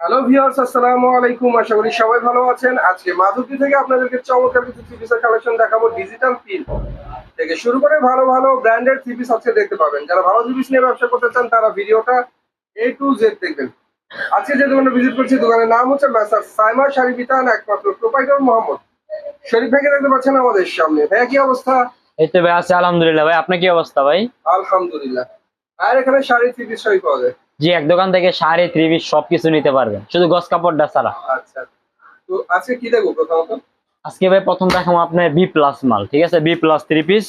Hello viewers আসসালামু আলাইকুম। আশা করি সবাই ভালো আছেন। আজকে মাধবদী থেকে আপনাদেরকে চমৎকার কিছু থ্রি পিসের কালেকশন দেখাবো ডিজিটাল প্রিন্ট থেকে শুরু করে ভালো ভালো ব্র্যান্ডেড থ্রি পিস আজকে দেখতে পাবেন। যারা ভালো থ্রি পিস নিয়ে ব্যবসা করতে চান তারা ভিডিওটা এ টু জেড দেখবেন। আজকে যে দোকানে ভিজিট করছি দোকানের নাম হচ্ছে ম্যাসার সাইমা শাড়ি বিতান একমাত্র প্রোপাইটার মোহাম্মদ। শরীফ ভাইকে দেখতে পাচ্ছেন আমাদের সামনে। ভাইয়া কি অবস্থা? এই তো ভাই আছে আলহামদুলিল্লাহ। ভাই আপনার কি অবস্থা ভাই? আলহামদুলিল্লাহ। আর এখানে শাড়ি থ্রি পিস সবই পাওয়া যায়। জি এক দোকান থেকে শাড়ি থ্রি পিস সবকিছু নিতে পারবেন। শুধু গস কাপড়টা ছাড়া। আচ্ছা। তো আজকে কি দেখব প্রথমত? আজকে ভাই প্রথম দেখাবো আপনার বি প্লাস মাল ঠিক আছে? বি প্লাস থ্রি পিস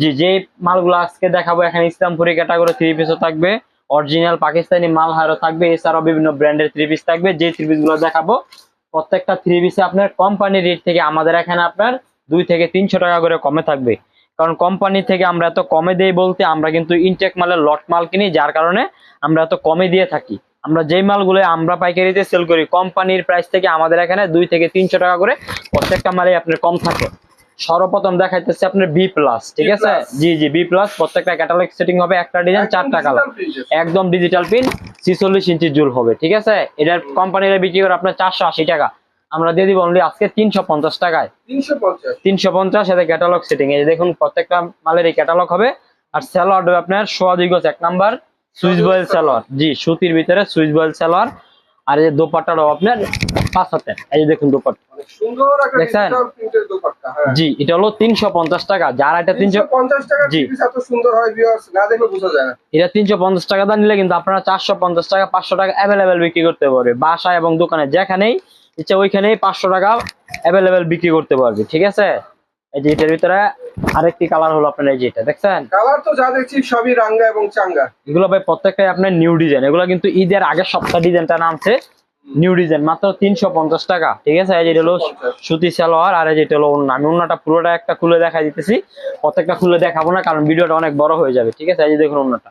জি যে মালগুলো আজকে দেখাবো এখানে ইসলামপুরি ক্যাটাগরি থ্রি পিসও থাকবে। অরিজিনাল পাকিস্তানি মাল হারও থাকবে এছাড়াও বিভিন্ন ব্র্যান্ডের থ্রি পিস থাকবে। যে থ্রি পিসগুলো দেখাবো প্রত্যেকটা থ্রি পিসে আপনার কোম্পানি রেট থেকে আমাদের এখানে আপনার দুই থেকে তিনশো টাকা করে কমে থাকবে। কারণ কোম্পানি থেকে আমরা এত কমে দেই বলতে আমরা কিন্তু ইনটেক মালের লট মাল কিনি যার কারণে আমরা এত কমে দিয়ে থাকি। আমরা যেই মালগুলো আমরা পাইকারিতে সেল করি কোম্পানির প্রাইস থেকে আমাদের এখানে দুই থেকে তিনশো টাকা করে প্রত্যেকটা মালে আপনার কম থাকে। সর্বপ্রথম দেখাইতেছে আপনার বি প্লাস ঠিক আছে? জি জি বি প্লাস প্রত্যেকটা ক্যাটালগ সেটিং হবে একটা ডিজাইন চারটা কালার একদম ডিজিটাল পিন ছিচল্লিশ ইঞ্চি জুল হবে ঠিক আছে? এটার কোম্পানিরা বিক্রি করে আপনার চারশো আশি টাকা। আমরা দিয়ে দিব অনলি আজকে তিনশো পঞ্চাশ টাকায়। তিনশো পঞ্চাশ। তিনশো পঞ্চাশ সাথে ক্যাটালগ সেটিং এই দেখুন প্রত্যেকটা মালের এই ক্যাটালগ হবে। আর স্যালোয়ার হবে আপনার সোয়া দুই গজ এক নাম্বার সুইচ বয়েল স্যালোয়ার জি সুতির ভিতরে সুইচ বয়েল স্যালোয়ার আর এই যে দোপাট্টাটাও আপনার পাঁচ হাতের। এই যে দেখুন দোপাট্টা। দেখছেন? হ্যাঁ। জি এটা হলো তিনশো পঞ্চাশ টাকা। যার এটা তিনশো 350 টাকা জি। সুন্দর হয় না দেখলে বোঝা যায় না। এটা তিনশো পঞ্চাশ টাকা দাম নিলে কিন্তু আপনারা চারশো পঞ্চাশ টাকা পাঁচশো টাকা অ্যাভেলেবেল বিক্রি করতে পারবে বাসা এবং দোকানে যেখানেই ইচ্ছা ওইখানেই পাঁচশো টাকা অ্যাভেলেবেল বিক্রি করতে পারবে ঠিক আছে? এই যে এটার ভিতরে আরেকটি কালার হলো আপনার এই যে এটা দেখছেন? কালার তো যা দেখছি সবই রাঙ্গা এবং চাঙ্গা। এগুলো ভাই প্রত্যেকটাই আপনার নিউ ডিজাইন এগুলো কিন্তু ঈদের আগের সপ্তাহ ডিজাইনটা নামছে নিউ ডিজাইন মাত্র তিনশো পঞ্চাশ টাকা ঠিক আছে? এই যেটা হলো সুতি সালোয়ার আর এই যে এটা হলো অন্য আমি অন্যটা পুরোটা একটা খুলে দেখা দিতেছি। প্রত্যেকটা খুলে দেখাবো না কারণ ভিডিওটা অনেক বড় হয়ে যাবে ঠিক আছে? এই যে দেখুন অন্যটা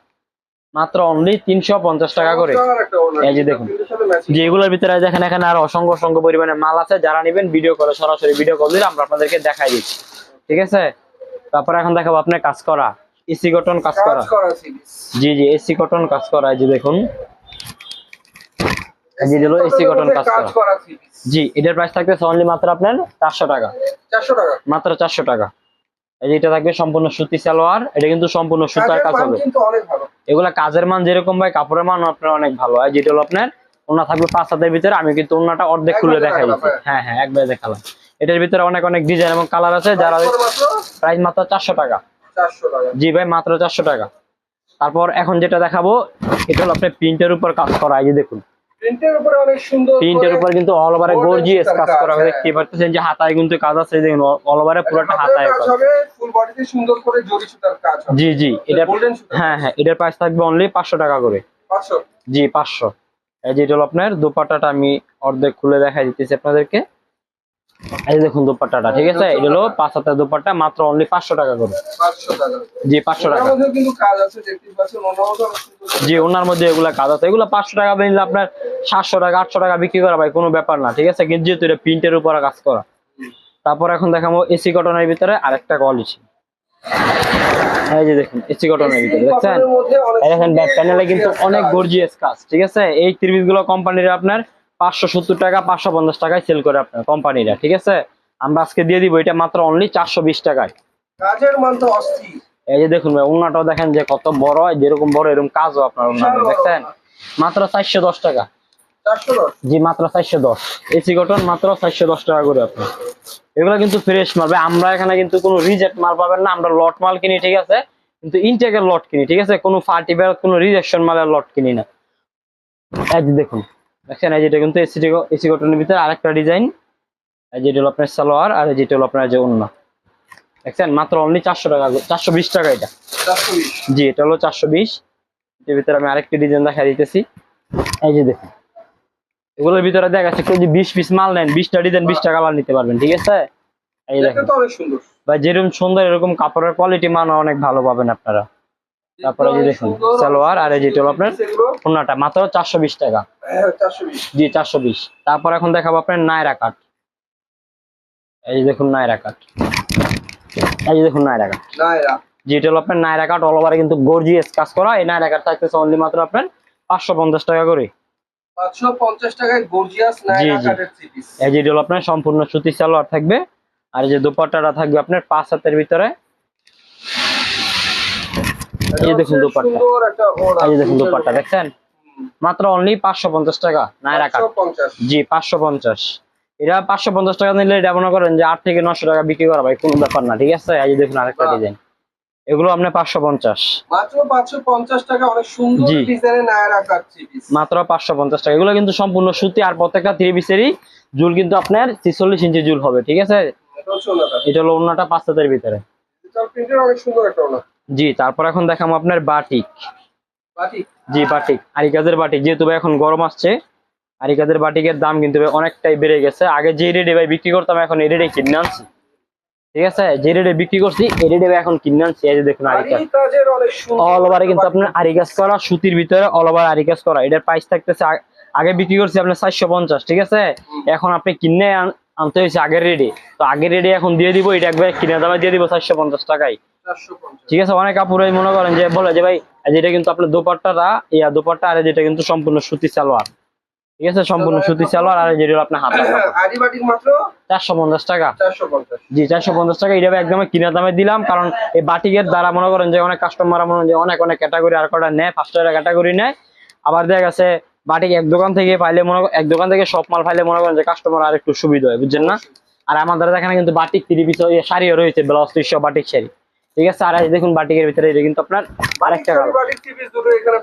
মাত্র অনলি তিনশো পঞ্চাশ টাকা করে। এই যে দেখুন। প্রিন্টের সাথে matching। যে এগুলোর ভিতরে দেখেন এখানে আর অসংখ্য অসংখ্য পরিমাণে মাল আছে। যারা নেবেন ভিডিও করে সরাসরি ভিডিও কল দিলে আমরা আপনাদেরকে দেখাই দিচ্ছি। ঠিক আছে? তারপরে এখন দেখাবো আপনার কাজ করা। এসি কটন কাজ করা। জি জি এসি কটন কাজ করা এই যে দেখুন। এই যে এসি কটন কাজ করা। জি এটার প্রাইস থাকবে অনলি মাত্র আপনার চারশো টাকা। 400 টাকা। মাত্র চারশো টাকা। এটা থাকবে সম্পূর্ণ সুতি সালোয়ার এটা কিন্তু সম্পূর্ণ সুতার কাজ হবে। এগুলা কাজের মান যেরকম ভাই কাপড়ের মান আপনার অনেক ভালো। হয় যেটা হলো আপনার ওনা থাকবে পাঁচ হাতের ভিতরে আমি কিন্তু ওনাটা অর্ধেক খুলে দেখাই। হ্যাঁ হ্যাঁ একবারে দেখালাম। এটার ভিতরে অনেক অনেক ডিজাইন এবং কালার আছে যারা প্রাইস মাত্র? চারশো টাকা। 400 টাকা। জি ভাই মাত্র চারশো টাকা। তারপর এখন যেটা দেখাবো এটা হলো আপনার প্রিন্টের উপর কাজ করা এই যে দেখুন। প্রিন্টের উপরে অনেক সুন্দর প্রিন্টের করে উপর কিন্তু অল ওভারে গর্জিয়াস কাজ করা হয়েছে। দেখতে পাচ্ছেন যে হাতায় কিন্তু কাজ আছে দেখুন অল ওভারে পুরোটা হাতায় কাজ। হবে ফুল বডিতে সুন্দর করে জরি সুতার কাজ হবে। জি জি এটা গোল্ডেন সুতা হ্যাঁ হ্যাঁ এটার প্রাইস থাকবে অনলি পাঁচশো টাকা করে। 500 জি পাঁচশো। এই যে এটা হলো আপনার দোপাট্টাটা আমি অর্ধেক খুলে দেখাই দিতেছি আপনাদেরকে। এই দেখুন দোপাট্টাটা ঠিক আছে? এটা হলো পাঁচ হাতের দোপাট্টা মাত্র অনলি পাঁচশো টাকা করে। 500 জি পাঁচশো টাকা। জি ওনার মধ্যে এগুলা কাজ আছে। এগুলো পাঁচশো টাকা আপনার সাতশো টাকা আটশো টাকা বিক্রি করা ভাই কোনো ব্যাপার না ঠিক আছে? কিন্তু যেহেতু এটা প্রিন্টের উপরে কাজ করা। তারপর এখন দেখাবো এসি কটনের ভিতরে আরেকটা কোয়ালিটি এই যে দেখুন এসি কটনের ভিতরে দেখছেন? অনেক দেখেন ব্যাক প্যানেলে কিন্তু অনেক গর্জিয়াস কাজ ঠিক আছে? এই ত্রিভিসগুলো কোম্পানির আপনার পাঁচশো সত্তর টাকা পাঁচশো পঞ্চাশ টাকায় সেল করে আপনার কোম্পানিরা ঠিক আছে? আমরা আজকে দিয়ে দিব এটা মাত্র অনলি চারশো বিশ টাকায়। কাজের মান তো অস্থির। এই যে দেখুন ভাই ওনাটাও দেখেন যে কত বড় যেরকম বড় এরকম কাজও আপনার ওনাটা দেখছেন? মাত্র চারশো দশ টাকা। 400 জি মাত্র চারশো দশ। এসি কটন মাত্র চারশো দশ টাকা করে আপনার। এগুলো কিন্তু ফ্রেশ মাল ভাই আমরা এখানে কিন্তু কোনো রিজেক্ট মাল পাবেন না আমরা লট মাল কিনি ঠিক আছে? কিন্তু ইনটেকের লট কিনি ঠিক আছে? কোনো ফার্টি কোনো রিজেকশন মালের লট কিনি না। এই যে দেখুন দেখছেন এই যেটা কিন্তু এসি এসি কটনের ভিতরে আরেকটা ডিজাইন। এই যেটা হলো আপনার সালোয়ার আর এই যেটা হলো আপনার যে অন্য দেখছেন মাত্র অনলি চারশো টাকা চারশো বিশ টাকা এটা। জি এটা হলো চারশো বিশ। এর ভিতরে আমি আরেকটি ডিজাইন দেখা দিতেছি। এই যে দেখুন এগুলোর ভিতরে দেখা যাচ্ছে কেউ যদি বিশ পিস মাল নেন বিশটা ডিজাইন বিশটা কালার নিতে পারবেন ঠিক আছে? এই দেখেন। সুন্দর। বা যেরকম সুন্দর এরকম কাপড়ের কোয়ালিটি মান অনেক ভালো পাবেন আপনারা। তারপরে এই যে দেখুন, সালোয়ার আর এই যেটা হলো আপনার ওনাটা মাত্র চারশো বিশ টাকা। 420 জি চারশো বিশ। তারপর এখন দেখাবো আপনার নায়রা কাট। এই যে দেখুন নায়রা কাট। এই যে দেখুন নায়রা নায়রা। যেটা হলো আপনার নায়রা কাট অল ওভারে কিন্তু গর্জিয়াস কাজ করা। এই নায়রা কাট থাকতেছে অনলি মাত্র আপনার পাঁচশো পঞ্চাশ টাকা করে। আপনার সম্পূর্ণ সুতি সালোয়ার থাকবে। আর এই যে দোপাট্টাটা থাকবে আপনার পাঁচ হাতের ভিতরে। এই দেখুন দোপাট্টা। সুন্দর একটা ওড়না, এই দেখুন দোপাট্টা দেখছেন? মাত্র অনলি পাঁচশো পঞ্চাশ টাকা নাইরা কাট জি পাঁচশো পঞ্চাশ। এটা পাঁচশো পঞ্চাশ টাকা নিলে এটা মনে করেন যে আট থেকে নশো টাকা বিক্রি করা ভাই কোনো ব্যাপার না ঠিক আছে? এই দেখুন আরেকটা ডিজাইন এগুলো আপনার পাঁচশো পঞ্চাশ। মাত্র পাঁচশো পঞ্চাশ টাকা অনেক সুন্দর মাত্র পাঁচশো পঞ্চাশ টাকা। এগুলো কিন্তু সম্পূর্ণ সুতি আর প্রত্যেকটা থ্রি পিসেরই জুল কিন্তু আপনার ছিচল্লিশ ইঞ্চি জুল হবে ঠিক আছে? এটা হলো অন্যটা পাঁচ হাতের ভিতরে। অনেক সুন্দর একটা ওনা জি তারপর এখন দেখাবো আপনার বাটিক। জি বাটিক। আরিকাজের বাটিক যেহেতু ভাই এখন গরম আসছে আরিকাজের বাটিকের দাম কিন্তু ভাই অনেকটাই বেড়ে গেছে। আগে যে রেটে ভাই বিক্রি করতাম এখন এই রেটে কিনে আনছি। ঠিক আছে? যে রেটে বিক্রি করছি এই রেটে ভাই এখন কিনে আনছি। এই যে দেখুন আরি কাজের সুন্দর অল ওভারে কিন্তু আপনার আরিকাজ করা সুতির ভিতরে অল ওভার আরিকাজ করা। এটার প্রাইস থাকতেছে আগে বিক্রি করছি আপনার চারশো পঞ্চাশ ঠিক আছে? এখন আপনি কিনে আন- আনতে হয়েছে আগের রেডি তো আগের রেডি এখন দিয়ে দিব এটা একবার কিনে দামে দিয়ে দিব চারশো পঞ্চাশ টাকায়। 450 ঠিক আছে অনেক কাপড়ই মনে করেন যে বলে যে ভাই যেটা কিন্তু আপনার দোপাট্টাটা ইয়া দোপাট্টা আর যেটা কিন্তু সম্পূর্ণ সুতি সালোয়ার। ঠিক আছে সম্পূর্ণ সুতি সালোয়ার আর যেটা আপনার হাতা মাত্র? চারশো পঞ্চাশ টাকা। জি চারশো পঞ্চাশ টাকা এটা একদম কিনা দামে দিলাম কারণ এই বাটিকের দ্বারা মনে করেন যে অনেক কাস্টমার মনে যে অনেক অনেক ক্যাটাগরি আর কটা নেয় ফার্স্ট ক্যাটাগরি নেয়। আবার দেখা গেছে বাটিক এক দোকান থেকে পাইলে মনে এক দোকান থেকে সব মাল পাইলে মনে করেন যে কাস্টমার আর একটু সুবিধা হয় বুঝছেন না? আর আমাদের এখানে কিন্তু বাটিক তিরি পিস শাড়িও রয়েছে ব্লাউজ তিরিশ বাটিক শাড়ি। ঠিক আছে আর দেখুন বাটিকের ভিতরে এটা কিন্তু আপনার আরেকটা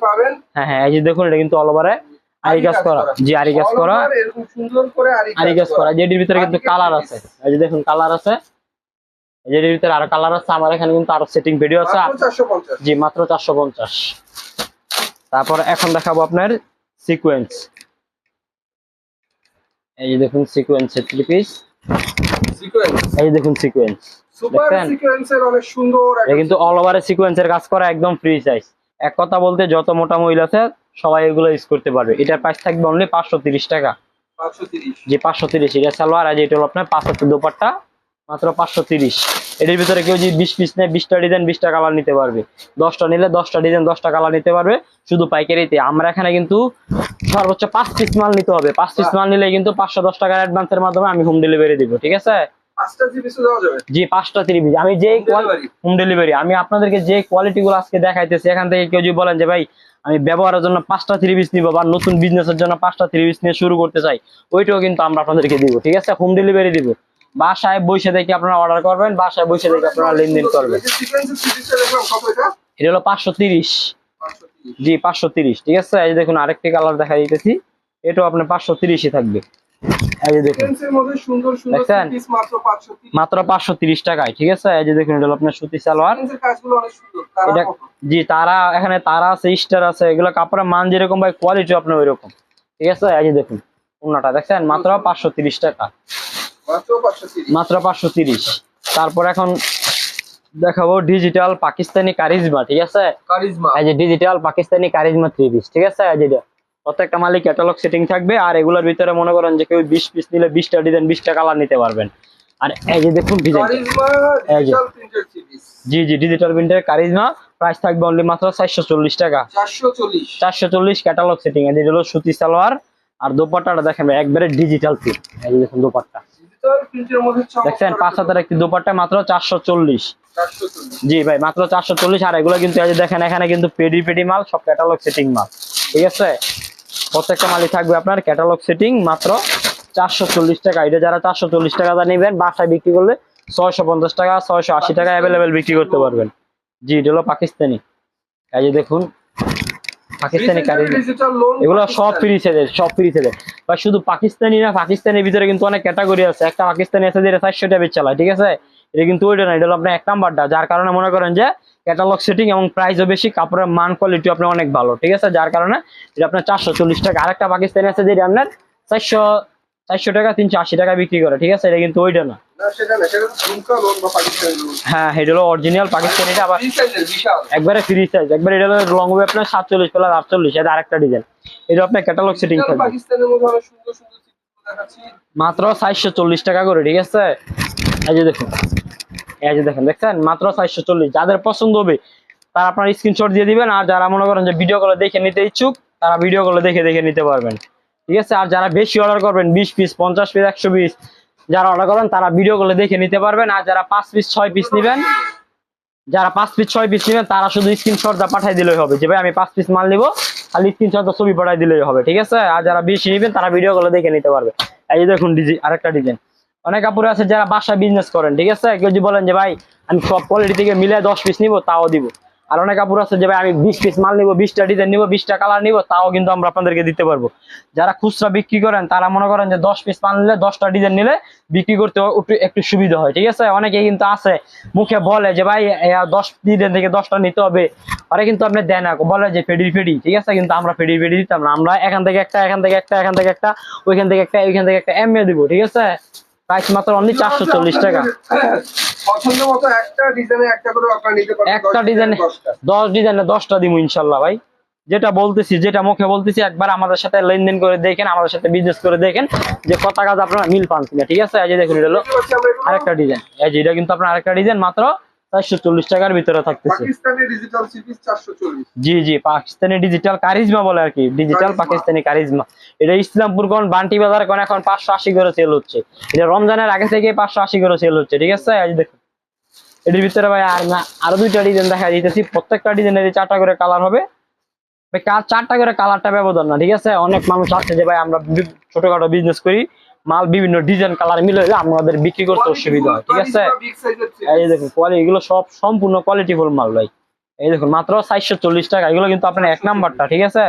পাবেন। হ্যাঁ হ্যাঁ এই যে দেখুন এটা কিন্তু অল ওভারে আরি কাজ করা। জি আরি কাজ করা। এরকম সুন্দর করে আরি কাজ করা। যেটির ভিতরে কিন্তু কালার আছে। এই যে দেখুন কালার আছে। যেটির ভিতরে আরও কালার আছে। আমার এখানে কিন্তু আরও সেটিং ভিডিও আছে। 450 জি মাত্র চারশো পঞ্চাশ। তারপর এখন দেখাবো আপনার সিকোয়েন্স এই যে দেখুন সিকোয়েন্সের থ্রি পিস সিকোয়েন্স এই যে দেখুন সিকোয়েন্স সুপার সিকোয়েন্সের অনেক সুন্দর এটা কিন্তু অল ওভারে সিকোয়েন্সের কাজ করা একদম ফ্রি সাইজ এক কথা বলতে যত মোটা মহিলা আছে সবাই এগুলো ইউজ করতে পারবে। এটার প্রাইস থাকবে অনলি পাঁচশো তিরিশ টাকা। 530 যে পাঁচশো তিরিশ এটা সালোয়ার আর এটা হলো আপনার পাঁচশো দোপাট্টা মাত্র পাঁচশো তিরিশ। ভিতরে কেউ যদি বিশ পিস নেয় ডিজাইন বিশটা কালার নিতে পারবে। দশটা নিলে দশটা ডিজাইন দশটা কালার নিতে পারবে। শুধু পাইকারিতে। আমরা এখানে কিন্তু সর্বোচ্চ পাঁচ পিস মাল নিতে হবে। পাঁচ পিস মাল নিলে কিন্তু পাঁচশো দশ টাকার অ্যাডভান্সের মাধ্যমে আমি হোম ডেলিভারি দিব ঠিক আছে? পাঁচটা জিবি জি পাঁচটা তিরিশ আমি যে হোম ডেলিভারি আমি আপনাদেরকে যে কোয়ালিটি গুলো আজকে দেখাইতেছি এখান থেকে কেউ যদি বলেন যে ভাই আমি ব্যবহারের জন্য পাঁচটা থ্রি পিস নিবো বা নতুন বিজনেসের জন্য পাঁচটা থ্রি পিস নিয়ে শুরু করতে চাই ওইটাও কিন্তু আমরা আপনাদেরকে দিব ঠিক আছে? হোম ডেলিভারি দিব। বাসায় বসে দেখে আপনারা অর্ডার করবেন বাসায় বসে দেখে আপনারা লেনদেন করবেন। এটা? এটা হলো পাঁচশো তিরিশ। জি পাঁচশো তিরিশ ঠিক আছে? এই দেখুন আরেকটি কালার দেখা দিতেছি। এটাও আপনার পাঁচশো তিরিশই থাকবে। এই যে দেখুন। মাত্র পাঁচশো তিরিশ টাকায়। ঠিক আছে? এই যে দেখুন এটা আপনার সুতি সালোয়ার। এটা জি তারা এখানে তারা আছে স্টার আছে এগুলো কাপড়ের মান যেরকম ভাই কোয়ালিটি আপনার ওই রকম ঠিক আছে? এই যে দেখুন অন্যটা দেখছেন? মাত্র পাঁচশো তিরিশ টাকা। মাত্র পাঁচশো তিরিশ। তারপর এখন দেখাবো ডিজিটাল পাকিস্তানি কারিজমা ঠিক আছে? কারিজমা। এই যে digital Pakistani charisma three piece ঠিক আছে? এই যেটা প্রত্যেকটা মালিক ক্যাটালগ সেটিং থাকবে আর এগুলোর ভিতরে মনে করেন যে কেউ বিশ পিস নিলে বিশটা ডিজাইন বিশটা কালার নিতে পারবেন। আর এই যে দেখুন ডিজাইন জি জি ডিজিটাল প্রিন্টের কারিজমা। প্রাইস থাকবে অনলি মাত্র চারশো চল্লিশ টাকা। চারশো চল্লিশ। ক্যাটালগ সেটিং এটা হলো সুতি সালোয়ার আর দোপাট্টাটা দেখেন একবারে ডিজিটাল প্রিন্ট এই দেখুন দোপাট্টা। দেখছেন পাঁচ হাজার একটি দোপাট্টা মাত্র চারশো চল্লিশ। জি ভাই মাত্র চারশো চল্লিশ আর এগুলো কিন্তু দেখেন এখানে কিন্তু পেডি পেডি মাল সব ক্যাটালগ সেটিং মাল। ঠিক আছে? প্রত্যেকটা মালই থাকবে আপনার ক্যাটালগ সেটিং মাত্র চারশো চল্লিশ টাকা। এটা যারা চারশো চল্লিশ টাকা নেবেন বাসায় বিক্রি করলে ছয়শো পঞ্চাশ টাকা ছয়শো আশি টাকা অ্যাভেলেবেল বিক্রি করতে পারবেন। জি এটা হলো পাকিস্তানি। এই যে দেখুন পাকিস্তানি কারি এগুলো সব ফ্রি সেজে সব ফ্রি সেজে বা শুধু পাকিস্তানি না পাকিস্তানের ভিতরে কিন্তু অনেক ক্যাটাগরি আছে। একটা পাকিস্তানি আছে যেটা চারশো টাকা চালায় ঠিক আছে? এটা কিন্তু ওইটা না এটা হলো আপনার এক নাম্বারটা যার কারণে মনে করেন যে ক্যাটালগ সেটিং এবং প্রাইসও বেশি কাপড়ের মান কোয়ালিটি আপনার অনেক ভালো ঠিক আছে? যার কারণে এটা আপনার চারশো চল্লিশ টাকা আরেকটা পাকিস্তানি আছে যেটা আপনার চারশো চারশো টাকা তিনশো আশি টাকা বিক্রি করে ঠিক আছে? এটা কিন্তু ওইটা না। হ্যাঁ এটা হলো অরিজিনাল পাকিস্তানিটা আবার একবারে ফ্রি সাইজ একবারে এটা হলো লং ওয়ে আপনার সাতচল্লিশ প্লাস আটচল্লিশ এটা আরেকটা ডিজাইন এটা আপনার ক্যাটালগ সেটিং থাকবে। মাত্র চারশো চল্লিশ টাকা করে ঠিক আছে? এই যে দেখুন। এই যে দেখেন, দেখছেন? মাত্র চারশো চল্লিশ যাদের পছন্দ হবে, তারা আপনার স্ক্রিনশট দিয়ে দিবেন, আর যারা মনে করেন যে ভিডিও কলে দেখে নিতে ইচ্ছুক, তারা ভিডিও কলে দেখে দেখে নিতে পারবেন। ঠিক আছে? আর যারা বেশি অর্ডার করবেন, বিশ পিস পঞ্চাশ পিস একশো পিস যারা অর্ডার করবেন তারা ভিডিও কলে দেখে নিতে পারবেন। আর যারা পাঁচ পিস ছয় পিস নেবেন, যারা পাঁচ পিস ছয় পিস নেবেন, তারা শুধু স্ক্রিনশটটা পাঠাই দিলেই হবে যে, ভাই, আমি পাঁচ পিস মাল নিবো, খালি স্ক্রিনশটটা ছবি পাঠাই দিলেই হবে। ঠিক আছে? আর যারা বেশি নেবেন, তারা ভিডিও কলে দেখে নিতে পারবে এই যে দেখুন, ডিজি আরেকটা ডিজাইন। অনেক কাপড় আছে যারা বাসায় বিজনেস করেন, ঠিক আছে? কেউ যদি বলেন যে, ভাই, আমি সব কোয়ালিটি থেকে মিলে দশ পিস নিবো, তাও দিব। আর অনেক কাপড় আছে যে, ভাই, আমি বিশ পিস মাল নিবো, বিশটা ডিজাইন নিবো, বিশটা কালার নিবো, তাও কিন্তু আমরা আপনাদেরকে দিতে পারব। যারা খুচরা বিক্রি করেন, তারা মনে করেন যে, দশ পিস মাল নিলে দশটা ডিজাইন নিলে বিক্রি করতে একটু- সুবিধা হয়, ঠিক আছে? অনেকে কিন্তু আছে, মুখে বলে যে, ভাই দশ ডিজাইন থেকে দশটা নিতে হবে। আরে কিন্তু আপনি দেন বলে যে ফেডি ফেডি, ঠিক আছে? কিন্তু আমরা ফেডি ফেডি দিতাম না, আমরা এখান থেকে একটা, এখান থেকে একটা, এখান থেকে একটা, ওইখান থেকে একটা, ওইখান থেকে একটা এমএ দিব, ঠিক আছে? প্রাইস মাত্র অনলি চারশো চল্লিশ টাকা। পছন্দ মতো একটা ডিজাইনে একটা করে আপনারা নিতে পারবেন একটা দশ ডিজাইনে দশটা। দশ ডিজাইনে দশটা দিব ইনশাল্লাহ ভাই। যেটা বলতেছি যেটা মুখে বলতেছি একবার আমাদের সাথে লেনদেন করে দেখেন আমাদের সাথে বিজনেস করে দেখেন যে কত কাজ আপনারা মিল পান কিনা ঠিক আছে? এই যে দেখুন এটা হলো আরেকটা ডিজাইন এই যে এটা কিন্তু আপনার আরেকটা ডিজাইন মাত্র চারশো চল্লিশ টাকার ভিতরে থাকতেছে। পাকিস্তানি ডিজিটাল জি জি পাকিস্তানি ডিজিটাল কারিজমা বলে আর কি। Digital Pakistani charisma. এটা ইসলামপুর কোন বান্টি বাজার কোন এখন পাঁচশো আশি করে সেল হচ্ছে। এটা রমজানের আগে থেকে পাঁচশো আশি করে সেল হচ্ছে ঠিক আছে? যে দেখুন। এটির ভিতরে ভাই আর না আরও দুইটা ডিজাইন দেখা দিতেছি। প্রত্যেকটা ডিজাইনের চারটা করে কালার হবে। চারটা করে কালারটা ব্যবধান না ঠিক আছে? অনেক মানুষ আছে যে ভাই আমরা ছোটখাটো বিজনেস করি। মাল বিভিন্ন ডিজাইন কালার মিলে হলে আমাদের বিক্রি করতে অসুবিধা হয় ঠিক আছে? এই দেখুন কোয়ালিটি এগুলো সব সম্পূর্ণ কোয়ালিটি কোয়ালিটিফুল মাল ভাই। এই দেখুন মাত্র চারশো চল্লিশ টাকা। এগুলো কিন্তু আপনার এক নাম্বারটা ঠিক আছে?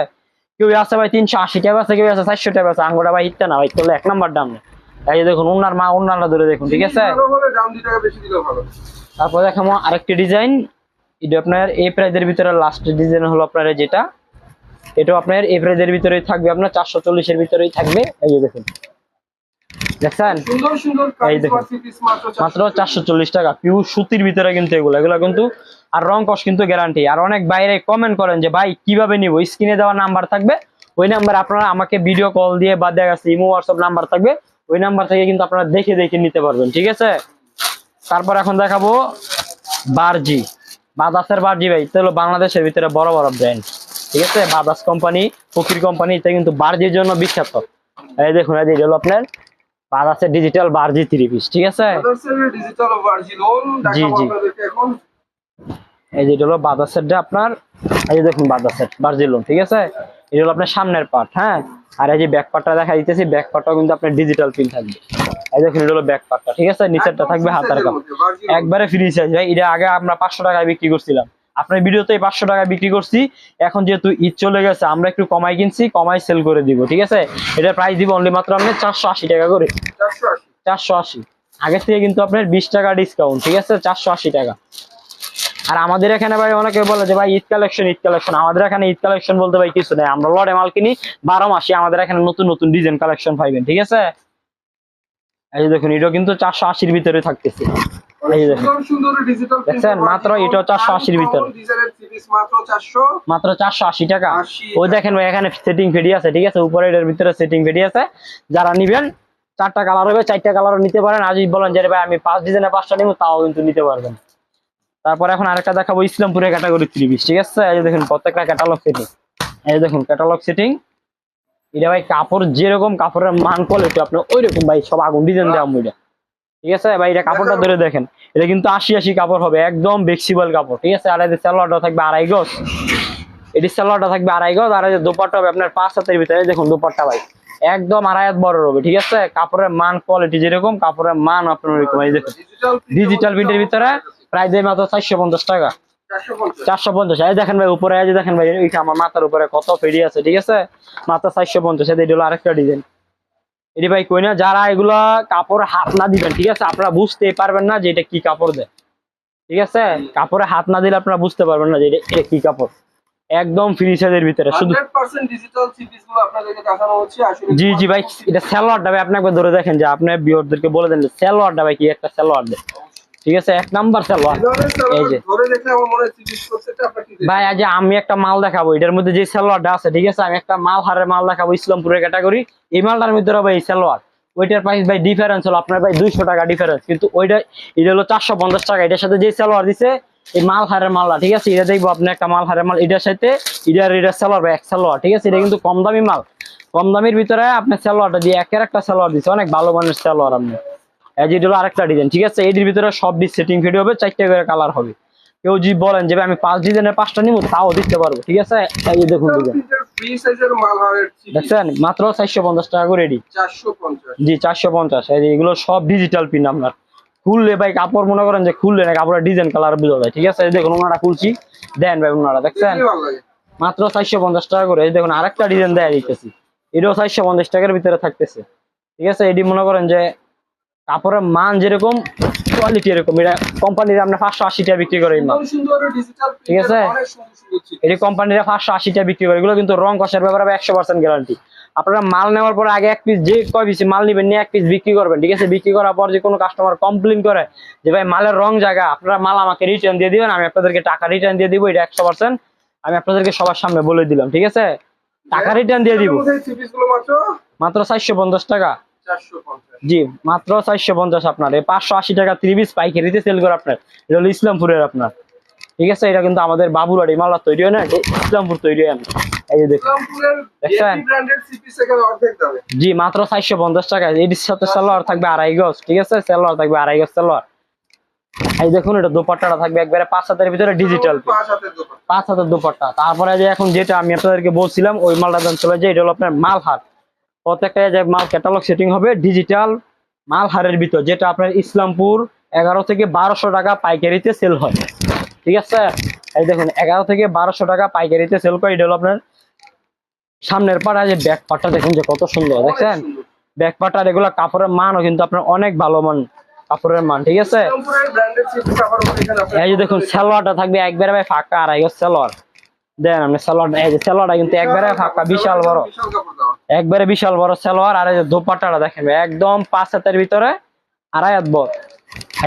কেউ আছে ভাই তিনশো আশি টাকা আছে কেউ আছে চারশো টাকা আছে। আঙ্গুটা ভাই হিটটা না ভাই করলে এক নাম্বার দাম। নেই এই যে দেখুন ওনার মা ওনারটা ধরে দেখুন ঠিক আছে? তারপর দেখাবো আরেকটি ডিজাইন এটা আপনার এই প্রাইজের ভিতরে লাস্ট ডিজাইন হলো আপনার যেটা। এটাও আপনার এই প্রাইজের ভিতরেই থাকবে আপনার চারশো চল্লিশের ভিতরেই থাকবে। এই দেখুন দেখছেন? এই দেখুন। মাত্র চারশো চল্লিশ টাকা পিওর সুতির ভিতরে কিন্তু এগুলো। এগুলো কিন্তু আর রং কস কিন্তু গ্যারান্টি আর অনেক বাইরে কমেন্ট করেন যে ভাই কীভাবে নিব? স্ক্রিনে দেওয়া নাম্বার থাকবে। ওই নাম্বার আপনারা আমাকে ভিডিও কল দিয়ে বা দেখা গেছে ইমো হোয়াটসঅ্যাপ নাম্বার থাকবে। ওই নাম্বার থেকে কিন্তু আপনারা দেখে দেখে নিতে পারবেন ঠিক আছে? তারপর এখন দেখাবো বারজি বাদাসের বারজি ভাই এটা হলো বাংলাদেশের ভিতরে বড় বড় ব্র্যান্ড ঠিক আছে? বাদাস কোম্পানি ফকির কোম্পানি এটা কিন্তু বারজির জন্য বিখ্যাত। এই দেখুন এই যে হলো আপনার। বাদাসের ডিজিটাল বারজি থ্রি পিস ঠিক আছে? ডিজিটাল ভার্জিলোন জি, জি। এখন। এই যে হলো বাদাসেরটা আপনার এই যে দেখুন বাদাসের বার্জিলন ঠিক আছে? এটা হলো আপনার সামনের পার্ট হ্যাঁ? আর এই যে ব্যাক পার্টটা দেখা দিতেছি ব্যাক পার্টটাও কিন্তু আপনার ডিজিটাল পিন থাকবে। এই দেখুন এটা হলো ব্যাক পার্টটা ঠিক আছে? নিচেরটা থাকবে হাতার কাপ একবারে ফ্রি সাইজ ভাই। এটা আগে আমরা পাঁচশো টাকায় বিক্রি করছিলাম। আপনার ভিডিওতে পাঁচশো টাকা বিক্রি করছি। এখন যেহেতু ঈদ চলে গেছে আমরা একটু কমাই কিনছি কমাই সেল করে দিব ঠিক আছে? এটা প্রাইস দিব অনলি মাত্র আপনি চারশো আশি টাকা করে। চারশো আশি। আগের থেকে কিন্তু আপনার বিশ টাকা ডিসকাউন্ট ঠিক আছে? চারশো আশি টাকা। আর আমাদের এখানে ভাই অনেকে বলে যে ভাই ঈদ কালেকশন ঈদ কালেকশন আমাদের এখানে ঈদ কালেকশন বলতে ভাই কিছু নেই। আমরা লড়ে মাল কিনি বারো মাসে আমাদের এখানে নতুন নতুন ডিজাইন কালেকশন পাইবেন ঠিক আছে? এই দেখুন এটা কিন্তু চারশো আশির ভিতরে থাকতেছে। এই যে দেখুন। সুন্দর সুন্দর ডিজিটাল দেখছেন? মাত্র এটাও 480 র ভিতর। মাত্র চারশো আশি টাকা। ওই দেখেন ভাই এখানে সেটিং ফেডি আছে ঠিক আছে? উপরে এটার ভিতরে সেটিং ফেডি আছে। যারা নিবেন চারটা কালার হবে চারটা কালারও নিতে পারেন। যদি বলেন যে ভাই আমি পাঁচ ডিজাইনে পাঁচটা নিবো তাও কিন্তু নিতে পারবেন। তারপর এখন আরেকটা দেখাবো ইসলামপুরের ক্যাটাগরি থ্রি পিস ঠিক আছে? এই দেখুন প্রত্যেকটা ক্যাটালগ সেটিং এই দেখুন ক্যাটালগ সেটিং এটা ভাই কাপড় যেরকম কাপড়ের মান কোয়ালিটি আপনার ওই রকম ভাই সব আগুন ডিজাইন দেওয়া মুইটা ঠিক আছে? ভাই এটা কাপড়টা ধরে দেখেন। এটা কিন্তু আশি আশি কাপড় হবে একদম ফ্লেক্সিবল কাপড়। ঠিক আছে? আর যে সালোয়ারটা থাকবে আড়াই গজ। এটি সালোয়ারটা থাকবে আড়াই গজ আর এই যে দোপাট্টা হবে আপনার পাঁচ হাতের ভিতরে। দেখুন দোপাট্টা ভাই একদম আড়াই হাত বড় হবে ঠিক আছে? কাপড়ের মান কোয়ালিটি যেরকম কাপড়ের মান আপনার ওরকম এই দেখুন ডিজিটাল প্রিন্টের ভিতরে প্রায় দেয় মাত্র চারশো পঞ্চাশ টাকা। চারশো পঞ্চাশ। এই দেখেন ভাই উপরে এই দেখেন ভাই আমার মাথার উপরে কত ফেরি আছে ঠিক আছে? মাত্র চারশো পঞ্চাশ। এটা হলো আরেকটা ডিজাইন এটি ভাই কই না যারা এগুলা কাপড় হাত না দিবেন ঠিক আছে? আপনারা বুঝতে পারবেন না যে এটা কি কাপড় দেয়। ঠিক আছে? কাপড়ে হাত না দিলে আপনারা বুঝতে পারবেন না যে এটা কি কাপড়। একদম ফ্রি সাইজের ভিতরে শুধু হান্ড্রেড পার্সেন্ট ডিজিটাল সিপিসগুলো আপনাদেরকে দেখানো হচ্ছে আসলে জি জি ভাই এটা স্যালোয়ারটা ভাই আপনি একবার ধরে দেখেন যে আপনি বিয়রদেরকে বলে দেন যে স্যালোয়ারটা ভাই কি একটা স্যালোয়ার দেয়। ঠিক আছে? এক নাম্বার স্যালোয়ার এই যে। সালোয়ার আপনার ভাই আজ আমি একটা মাল দেখাবো এটার মধ্যে যে সালোয়ারটা আছে ঠিক আছে? আমি একটা মাল হারের মাল দেখাবো ইসলামপুরের ক্যাটাগরি এই মালটার মধ্যে হবে এই সালোয়ার। ওইটার প্রাইস ভাই ডিফারেন্স হলো আপনার ভাই দুইশো টাকা ডিফারেন্স কিন্তু ওইটা এটা হলো চারশো পঞ্চাশ টাকা। এটার সাথে যে সালোয়ার দিছে এই মাল হারের মালটা ঠিক আছে? এটা দেখব আপনি একটা মাল হারের মাল। এটার সাথে এটার এটার সালোয়ার ভাই এক সালোয়ার ঠিক আছে? এটা কিন্তু কম দামি মাল। কম দামের ভিতরে আপনি সালোয়ারটা দিয়ে একের একটা সালোয়ার দিচ্ছে অনেক ভালো মানের সালোয়ার আপনি। এই হলো আরেকটা ডিজাইন ঠিক আছে? এটির ভিতরে সব ডিস সেটিং ভিডিও হবে চারটে করে কালার হবে। কেউ যদি বলেন যে আমি পাঁচ ডিজাইনের পাঁচটা নিবো তাও দিতে পারব। ঠিক আছে? এই দেখুন দেখছেন? মাত্র চারশো পঞ্চাশ টাকা করে রেডি জি চারশো পঞ্চাশ। এগুলো সব ডিজিটাল পিন আপনার। খুললে ভাই কাপড় মনে করেন যে খুললে না কাপড়ের ডিজাইন কালার বোঝা যায়। ঠিক আছে? দেখুন ওনারা খুলছি। দেন ভাই ওনারা দেখছেন? মাত্র চারশো পঞ্চাশ টাকা করে। এই দেখুন আরেকটা ডিজাইন দেয়া দিতেছি। এটাও চারশো পঞ্চাশ টাকার ভিতরে থাকতেছে। ঠিক আছে? এটি মনে করেন যে কাপড়ের মান যেরকম কোয়ালিটি এরকম। এটা কোম্পানির আপনার পাঁচশো আশি টাকা বিক্রি করে ঠিক আছে? এটি কোম্পানিরা পাঁচশো আশি টাকা বিক্রি করে। এগুলো কিন্তু রং কষার ব্যাপারে একশো পার্সেন্ট গ্যারান্টি আপনারা মাল নেওয়ার পরে আগে এক পিস যে কয় পিস মাল নিবেন নিয়ে এক পিস বিক্রি করবেন ঠিক আছে? বিক্রি করার পর যে কোনো কাস্টমার কমপ্লেন করে যে ভাই মালের রং জায়গা আপনারা মাল আমাকে রিটার্ন দিয়ে দিবেন আমি আপনাদেরকে টাকা রিটার্ন দিয়ে দিব এটা একশো পার্সেন্ট আমি আপনাদেরকে সবার সামনে বলে দিলাম ঠিক আছে? টাকা রিটার্ন দিয়ে দিব। মাত্র চারশো পঞ্চাশ টাকা। জি মাত্র চারশো পঞ্চাশ আপনার। এই পাঁচশো আশি টাকা ত্রিশ পাইকারিতে সেল করে আপনার। এটা হলো ইসলামপুরের আপনার। ঠিক আছে? এটা কিন্তু আমাদের বাবুরাড়ি তৈরি হয় না? ইসলামপুর তৈরি হয় এই যে দেখুন। ইসলামপুরের দেখছেন? ব্র্যান্ডের থ্রি পিস এখানে অর্ধেক দামে। জি মাত্র চারশো পঞ্চাশ টাকা। এটির সাথে সালোয়ার থাকবে আড়াই গজ। ঠিক আছে? সালোয়ার থাকবে আড়াই গজ সালোয়ার। এই দেখুন এটা দুপাট্টাটা থাকবে একবারে পাঁচ হাতের ভিতরে ডিজিটাল পাঁচ হাতের দুপাট্টা। তারপরে যে এখন যেটা আমি আপনাদেরকে বলছিলাম ওই মালটা চলে যায় এটা হলো আপনার মালহার প্রত্যেকটা যে মাল ক্যাটালগ সেটিং হবে ডিজিটাল মালহারের ভিতর যেটা আপনার ইসলামপুর এগারো থেকে বারোশো টাকা পাইকারিতে সেল হয়। ঠিক আছে? এই দেখুন এগারো থেকে বারোশো টাকা পাইকারিতে সেল করে এটা হলো আপনার সামনের পাটা যে ব্যাক পাটটা দেখুন যে কত সুন্দর দেখছেন? ব্যাক পাটার এগুলো কাপড়ের মানও কিন্তু আপনার অনেক ভালো মান কাপড়ের মান ঠিক আছে? এই যে দেখুন সালোয়ারটা থাকবে একবারে ভাই ফাঁকা আর এই সালোয়ার। দেন আপনি সালোয়ার এই যে সালোয়ারটা কিন্তু একবারে ফাঁকা বিশাল বড়। একবারে বিশাল বড় সালোয়ার আর এই যে দোপাট্টাটা দেখেন একদম পাঁচ হাতের ভিতরে আড়াই হাত বড়।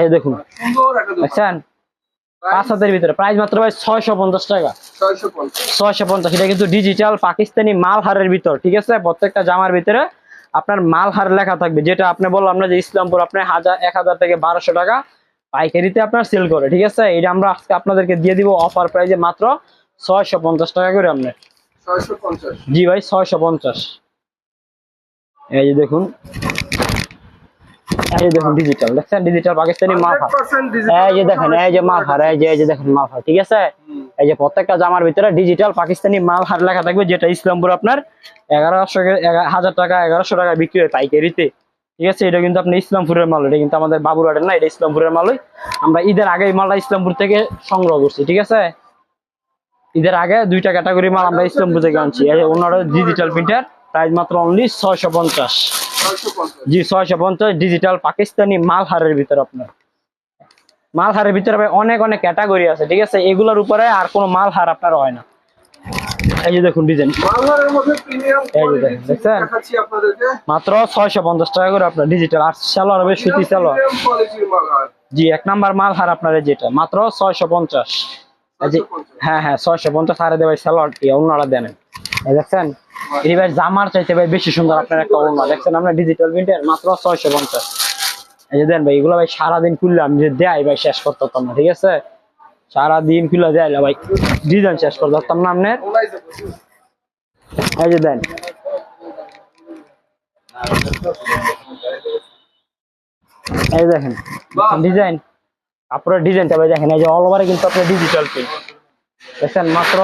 এই দেখুন দেখছেন? পাঁচ হাতের ভিতরে প্রাইস মাত্র ভাই ছয়শো পঞ্চাশ টাকা। ছয়শো পঞ্চাশ। এটা কিন্তু ডিজিটাল পাকিস্তানি মালহারের ভিতর ঠিক আছে? প্রত্যেকটা জামার ভিতরে আপনার মালহার লেখা থাকবে যেটা আপনি বললাম না যে ইসলামপুর আপনার হাজার এক হাজার থেকে বারোশো টাকা পাইকারিতে আপনার সেল করে ঠিক আছে? এটা আমরা আজকে আপনাদেরকে দিয়ে দিব অফার প্রাইজে মাত্র ছয়শো পঞ্চাশ টাকা করে আপনার। ছয়শো পঞ্চাশ। জি ভাই ছয়শো পঞ্চাশ। এই যে দেখুন। এই যে দেখুন ডিজিটাল দেখছেন? ডিজিটাল পাকিস্তানি মালহার এই যে দেখেন এই যে মালহার এই যে এই যে দেখেন মালহার ঠিক আছে? এই যে প্রত্যেকটা জামার ভিতরে ডিজিটাল পাকিস্তানি মাল হার লেখা থাকবে যেটা ইসলামপুর আপনার এগারোশো হাজার টাকা এগারোশো টাকা বিক্রি হয় পাইকারিতে। ঠিক আছে? এটা কিন্তু আপনার ইসলামপুরের মাল এটা কিন্তু আমাদের বাবুরহাটের না এটা ইসলামপুরের মালই। আমরা ঈদের আগে এই মালটা ইসলামপুর থেকে সংগ্রহ করছি ঠিক আছে? ঈদের আগে দুইটা ক্যাটাগরি মাল আমরা ইসলামপুর থেকে আনছি। ওনারা ডিজিটাল প্রিন্টার প্রাইস মাত্র অনলি ছয়শো পঞ্চাশ। জি ছয়শো পঞ্চাশ ডিজিটাল পাকিস্তানি মাল হারের ভিতরে আপনার। মাল হারের ভিতরে ভাই অনেক অনেক ক্যাটাগরি আছে ঠিক আছে? এগুলোর উপরে আর কোনো মাল হার আপনার হয় না। এই যে দেখুন ডিজাইন মালহারের? মাত্র ছয়শো পঞ্চাশ টাকা করে আপনার ডিজিটাল আর সালোয়ার হবে সুতি সালোয়ার মালহার। জি এক নাম্বার মাল হার আপনার এই যেটা। মাত্র ছয়শো পঞ্চাশ। এই যে- 650 হ্যাঁ হ্যাঁ ছয়শো পঞ্চাশ হারে দেবে সালোয়ার দিয়ে অন্যরা দেন দেখছেন? ভাই জামার চাইতে ভাই বেশি সুন্দর আপনার একটা দেখছেন আপনার ডিজিটাল প্রিন্টের মাত্র ছয়শো পঞ্চাশ। এই যে দেন ভাই এগুলো ভাই সারাদিন খুললে আমি যে দেয় ভাই শেষ করতে পারতাম না ঠিক আছে? সারাদিন খুলে দেয় ভাই ডিজাইন শেষ করতে পারতাম না আপনার? এই যে দেন। এই দেখেন ডিজাইন। কাপড়ের ডিজাইনটা ভাই দেখেন এই যে অল ওভারে কিন্তু আপনার ডিজিটাল প্রিন্ট দেখছেন মাত্র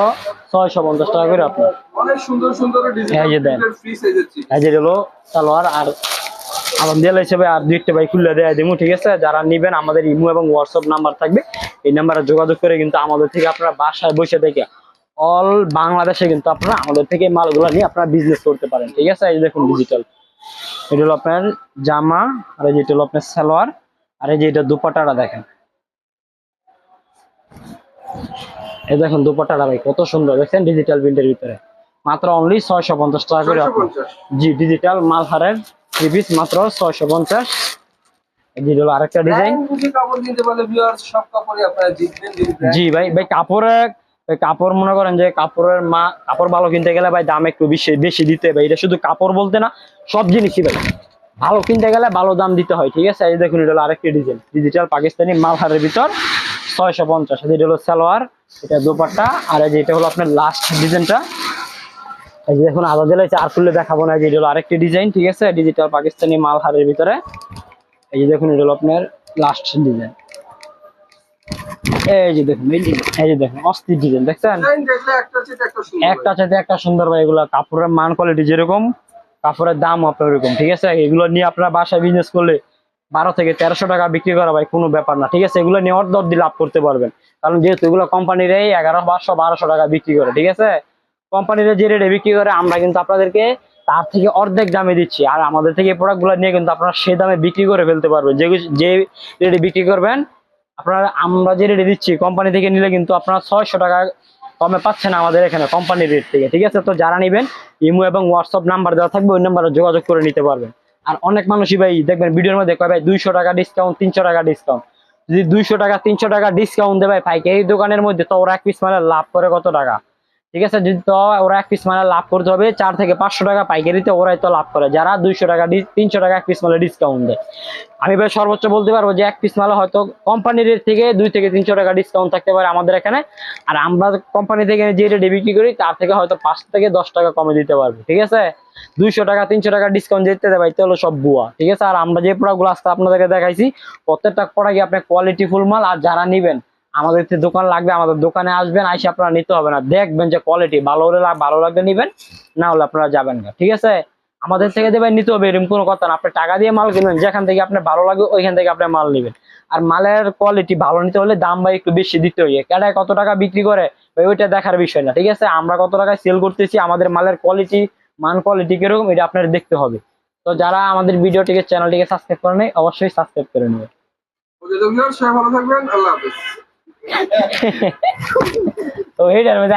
ছয়শো পঞ্চাশ টাকা করে আপনার। অনেক সুন্দর সুন্দর এই যে দেন। এই যে হলো সালোয়ার আর আলহামদুলিল্লাহ হিসেবে আর দুইটা ভাই খুলে দেয় দিমু ঠিক আছে? যারা নিবেন আমাদের ইমো এবং হোয়াটসঅ্যাপ নাম্বার থাকবে। এই নাম্বারে যোগাযোগ করে কিন্তু আমাদের থেকে আপনারা বাসায় বসে থেকে অল বাংলাদেশে কিন্তু আপনারা আমাদের থেকে মালগুলো নিয়ে আপনারা বিজনেস করতে পারেন ঠিক আছে? এই দেখুন ডিজিটাল এটা হলো আপনার জামা আর এই যেটা হলো আপনার সালোয়ার আর এই যে এটা দুপাটাটা দেখেন। এই দেখুন দুপাটাটা ভাই কত সুন্দর দেখছেন ডিজিটাল প্রিন্টের ভিতরে। মাত্র অনলি ছয়শো পঞ্চাশ টাকা করে জি ডিজিটাল মালহারের থ্রি পিস মাত্র ছয়শো পঞ্চাশ। আরেকটা ডিজাইন জি ভাই ভাই কাপড় মনে করেন যে কাপড়ের মা কাপড় ভালো কিনতে গেলে ভাই দাম একটু বেশি বেশি দিতে ভাই। এটা শুধু কাপড় বলতে না সব জিনিসই ভাই। ভালো কিনতে গেলে ভালো দাম দিতে হয় ঠিক আছে? এই দেখুন এটা হলো আরেকটি ডিজাইন ডিজিটাল পাকিস্তানি মালহারের ভিতর ছয়শো পঞ্চাশ। এটা হলো সালোয়ার। এটা দোপাট্টা আর এই যে এটা হলো আপনার লাস্ট ডিজাইনটা এই যে দেখুন আলাদা দিলে চার খুললে দেখাবো না এটা হলো আরেকটি ডিজাইন ঠিক আছে? ডিজিটাল পাকিস্তানি মালহারের ভিতরে। এই যে দেখুন এটা হলো আপনার লাস্ট ডিজাইন এই যে দেখুন এই যে যে দেখুন অস্থির ডিজাইন দেখছেন? একটা সাথে একটা সুন্দর। ভাই এগুলো কাপড়ের মান কোয়ালিটি যেরকম কাপড়ের দাম আপনার ওরকম ঠিক আছে? এগুলো নিয়ে আপনার বাসায় বিজনেস করলে বারো থেকে তেরোশো টাকা বিক্রি করা ভাই, কোনো ব্যাপার না। ঠিক আছে? এগুলো নিয়ে অর্ধ অর্ধি লাভ করতে পারবেন। কারণ যেহেতু এগুলো কোম্পানির এই এগারো পাঁচশো বারোশো টাকা বিক্রি করে, ঠিক আছে? কোম্পানির যে রেটে বিক্রি করে, আমরা কিন্তু আপনাদেরকে তার থেকে অর্ধেক দামে দিচ্ছি। আর আমাদের থেকে প্রোডাক্টগুলো নিয়ে কিন্তু আপনারা সে দামে বিক্রি করে ফেলতে পারবেন। যে যে রেটে বিক্রি করবেন, আপনারা আমরা যে রেটে দিচ্ছি, কোম্পানি থেকে নিলে কিন্তু আপনারা ছয়শো টাকা কমে পাচ্ছেন আমাদের এখানে কোম্পানির রেট থেকে, ঠিক আছে? তো যারা নেবেন, ইমো এবং হোয়াটসঅ্যাপ নাম্বার দেওয়া থাকবে, ওই নাম্বারে যোগাযোগ করে নিতে পারবেন। আর অনেক মানুষই ভাই দেখবেন ভিডিওর মধ্যে কয় ভাই, দুইশো টাকা ডিসকাউন্ট তিনশো টাকা ডিসকাউন্ট যদি দুইশো টাকা, তিনশো টাকা ডিসকাউন্ট দেয় ভাই এই দোকানের মধ্যে তো ওরা এক পিস মানে লাভ করে কত টাকা? ঠিক আছে? যদি তো ওরা এক পিস মানে লাভ করতে হবে, চার থেকে পাঁচশো টাকা পাইকারিতে ওরাই তো লাভ করে। যারা দুইশো টাকা তিনশো টাকা এক পিস মালে ডিসকাউন্ট দেয়। আমি ভাই সর্বোচ্চ বলতে পারব যে, এক পিস মালে হয়তো কোম্পানির থেকে দুই থেকে তিনশো টাকা ডিসকাউন্ট থাকতে পারে আমাদের এখানে। আর আমরা কোম্পানি থেকে যে রেটে বিক্রি করি, তার থেকে হয়তো পাঁচ থেকে দশ টাকা কমে দিতে পারব, ঠিক আছে? দুইশো টাকা, তিনশো টাকা ডিসকাউন্ট দিতে দেবে এটা হলো সব বুয়া ঠিক আছে? আর আমরা যে প্রোডাক্টগুলো আজকে আপনাদেরকে দেখাইছি, প্রত্যেকটা প্রোডাক্টই আপনার কোয়ালিটি ফুল মাল, আর যারা নিবেন আমাদের দোকান লাগবে, আমাদের দোকানে আসবেন, আইসে আপনারা নিতে হবে না। দেখবেন যে কোয়ালিটি ভালো হলে ভালো লাগবে নিবেন, না হলে আপনারা যাবেন না। ঠিক আছে? আমাদের থেকে দেবেন, নিতে হবে, এরকম কোনো কথা না। আপনি টাকা দিয়ে মাল কিনবেন, যেখান থেকে আপনার ভালো লাগবে ওইখান থেকে আপনি মাল নেবেন। আর মালের কোয়ালিটি ভালো নিতে হলে দাম ভাই একটু বেশি দিতে হয়। কেটায় কত টাকা বিক্রি করে ওইটা দেখার বিষয় না। ঠিক আছে? আমরা কত টাকায় সেল করতেছি, আমাদের মালের কোয়ালিটি মান কোয়ালিটি কীরকম, এটা আপনার দেখতে হবে। তো যারা আমাদের ভিডিওটিকে চ্যানেলটিকে সাবস্ক্রাইব করে নেই, অবশ্যই সাবস্ক্রাইব করে নেবে ওকে তো সবাই ভালো থাকবেন, আল্লাহ হাফেজ। তো এইটার মধ্যে